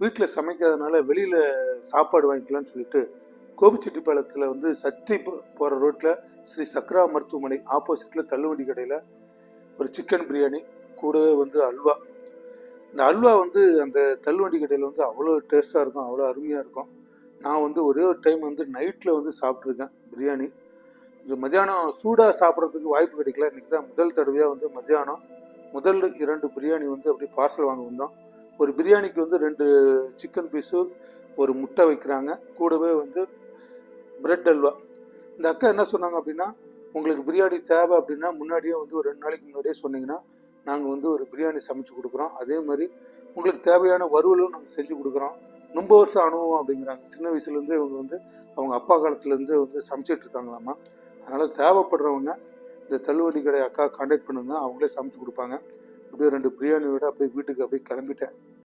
வீட்டில் சமைக்காதனால வெளியில் சாப்பாடு வாங்கிக்கலாம்னு சொல்லிட்டு கோபிச்செட்டிப்பாளையத்தில் வந்து சக்தி போகிற ரோட்டில் ஸ்ரீ சக்ரா மருத்துவமனை ஆப்போசிட்டில் தள்ளுவண்டி கடையில் ஒரு சிக்கன் பிரியாணி கூடவே வந்து அல்வா. இந்த அல்வா வந்து அந்த தள்ளுவண்டி கடையில் வந்து அவ்வளோ டேஸ்ட்டாக இருக்கும் அவ்வளோ அருமையாக இருக்கும். நான் வந்து ஒரே ஒரு டைம் வந்து நைட்டில் வந்து சாப்பிட்ருக்கேன் பிரியாணி. கொஞ்சம் மத்தியானம் சூடாக சாப்பிட்றதுக்கு வாய்ப்பு கிடைக்கல. இன்றைக்கி தான் முதல் தடவையாக வந்து மத்தியானம் முதல் இரண்டு பிரியாணி வந்து அப்படியே பார்சல் வாங்க வந்தோம். ஒரு பிரியாணிக்கு வந்து ரெண்டு சிக்கன் பீஸு ஒரு முட்டை வைக்கிறாங்க. கூடவே வந்து பிரெட் அல்வா. இந்த அக்கா என்ன சொன்னாங்க அப்படின்னா உங்களுக்கு பிரியாணி தேவை அப்படின்னா முன்னாடியே வந்து ஒரு ரெண்டு நாளைக்கு முன்னாடியே சொன்னீங்கன்னா நாங்கள் வந்து ஒரு பிரியாணி சமைச்சு கொடுக்குறோம். அதே மாதிரி உங்களுக்கு தேவையான வறுவலும் நாங்கள் செஞ்சு கொடுக்குறோம். ரொம்ப வருஷம் அனுபவம் அப்படிங்கிறாங்க. சின்ன வயசுலேருந்து இவங்க வந்து அவங்க அப்பா காலத்துலேருந்து வந்து சமைச்சிட்டு இருக்காங்களாமா. அதனால் தேவைப்படுறவங்க இந்த தள்ளுவண்டி கடை அக்கா கான்டாக்ட் பண்ணுங்க. அவங்களே சமைச்சு கொடுப்பாங்க. அப்படியே ரெண்டு பிரியாணியோட அப்படியே வீட்டுக்கு அப்படியே கிளம்பிட்டேன்.